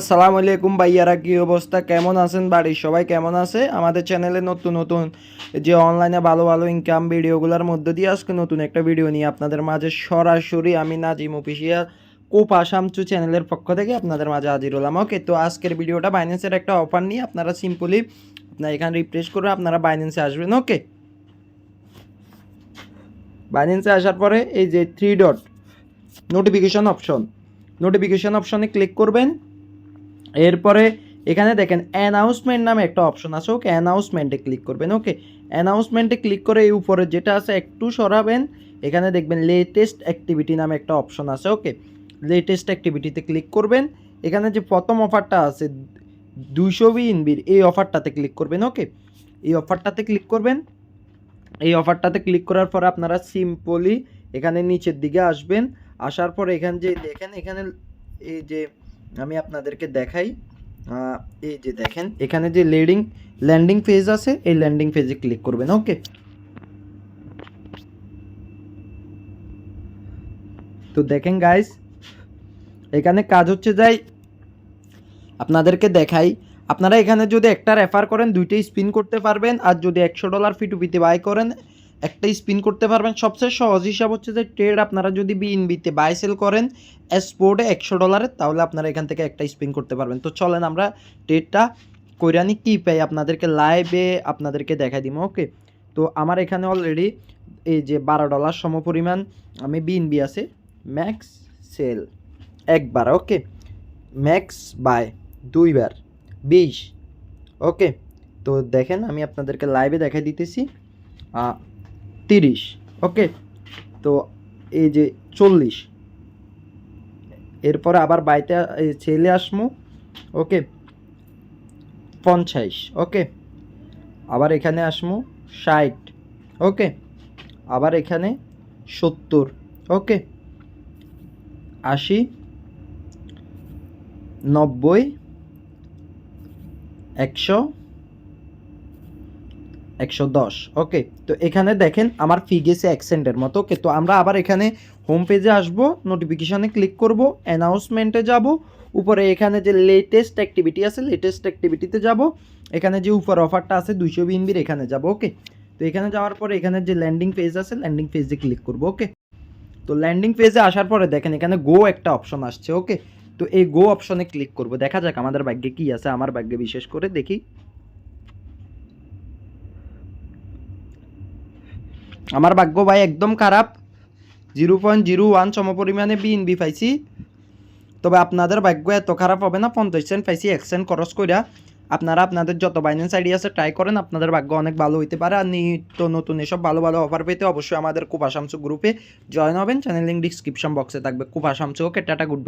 আসসালামু আলাইকুম ভাইয়ারা, কি অবস্থা? কেমন আছেন বাড়ির সবাই কেমন আছে? আমাদের চ্যানেলে নতুন নতুন যে অনলাইনে ভালো ভালো ইনকাম ভিডিওগুলোর মধ্যে দিয়ে আজকে নতুন একটা ভিডিও নিয়ে আপনাদের মাঝে সরাসরি আমি নাজিম অফিসিয়াল কোপা আসামচু চ্যানেলের পক্ষ থেকে আপনাদের মাঝে হাজির হলাম। ওকে, তো আজকের ভিডিওটা বাইন্যান্সের একটা অফার নিয়ে আপনারা সিম্পলি আপনারা এখানে রিফ্রেশ করে আপনারা বাইন্যান্সে আসবেন। ওকে? বাইন্যান্সে আসার পরে এই যে three dot notification option notification অপশনে ক্লিক করবেন। এরপরে এখানে দেখেন অ্যানাউন্সমেন্ট নামে একটা অপশন আছে ওকে অ্যানাউন্সমেন্টে ক্লিক করবেন ওকে অ্যানাউন্সমেন্টে ক্লিক করে এই উপরে যেটা আছে, একটু সরাবেন, এখানে দেখবেন লেটেস্ট অ্যাক্টিভিটি নামে একটা অপশন আছে ওকে লেটেস্ট অ্যাক্টিভিটিতে ক্লিক করবেন, এখানে যে প্রথম অফারটা আছে, দুইশো বিএনবির, এই অফারটাতে ক্লিক করবেন ওকে এই অফারটাতে ক্লিক করবেন, এই অফারটাতে ক্লিক করার পর আপনারা সিম্পলি এখানে নিচের দিকে আসবেন, আসার পর এখানে যে দেখেন, এখানে এই যে আমি আপনাদেরকে দেখাই এই যে দেখেন, এখানে যে লেডিং ল্যান্ডিং ফেজ আছে, এই ল্যান্ডিং ফেজে ক্লিক করবেন ওকে তো দেখেন গাইস এখানে কাজ হচ্ছে যাই, আপনাদেরকে দেখাই, আপনারা এখানে যদি একটা রেফার করেন, দুইটাই স্পিন করতে পারবেন, আর যদি একশো ডলার ফি টু পিতে বাই করেন একটাই স্পিন করতে পারবেন। সবচেয়ে সহজ হিসাব হচ্ছে যে ট্রেড আপনারা যদি বিএনবিতে বাই সেল করেন স্পোর্টে একশো ডলারের তাহলে আপনারা এখান থেকে একটা স্পিন করতে পারবেন। তো চলেন আমরা ট্রেডটা কইরানি কী পাই? আপনাদেরকে লাইভে আপনাদেরকে দেখাই দিব ওকে তো আমার এখানে অলরেডি এই যে বারো ডলার সমপরিমাণ আমি বিএনবি আছে ম্যাক্স সেল একবার ওকে ম্যাক্স বাই দুইবার, বিশ ওকে তো দেখেন আমি আপনাদেরকে লাইভে দেখাই দিতেছি। তিরিশ, ওকে? তো এই যে চল্লিশ। এরপরে আবার এই ছেলে আসমু, ওকে? পঞ্চাশ, ওকে? আবার এখানে আসমু, ষাট, ওকে? আবার এখানে সত্তর, ওকে? আশি, নব্বই, একশো একশো দশ। ওকে তো এখানে দেখেন আমার ফি গেছে অ্যাক্সেন্টের মতো। ওকে তো আমরা আবার এখানে হোম পেজে আসব নোটিফিকেশানে ক্লিক করব অ্যানাউন্সমেন্টে যাব, উপরে এখানে যে লেটেস্ট অ্যাক্টিভিটি আছে লেটেস্ট অ্যাক্টিভিটিতে যাব, এখানে যে উপর অফারটা আছে, দুইশো বিএনবির এখানে যাব ওকে তো এখানে যাওয়ার পরে এখানে যে ল্যান্ডিং পেজ আছে ল্যান্ডিং পেজে ক্লিক করব ওকে তো ল্যান্ডিং পেজে আসার পরে দেখেন এখানে গো একটা অপশন আসছে ওকে তো এই গো অপশনে ক্লিক করব। দেখা যাক আমাদের ভাগ্যে কি আছে, আমার ভাগ্যে বিশেষ করে দেখি। আমার ভাগ্য ভাই একদম খারাপ। জিরো পয়েন্ট জিরো ওয়ান সমপরিমাণে বিএনবি পাইছি। তবে আপনাদের ভাগ্য এত খারাপ হবে না, পঞ্চাশ সেন্ট পাইছি, এক সেন্ট খরচ কইরা। আপনারা আপনাদের যত বাইন্যান্স আইডি আছে ট্রাই করেন, আপনাদের ভাগ্য অনেক ভালো হইতে পারে। আর নিত্য নতুন এসব ভালো ভালো অফার পেতে অবশ্যই আমাদের কুপা শামসু গ্রুপে জয়েন হবেন। চ্যানেল লিঙ্ক ডিসক্রিপশন বক্সে থাকবে। কুপা শামসু ওকে টাটা গুড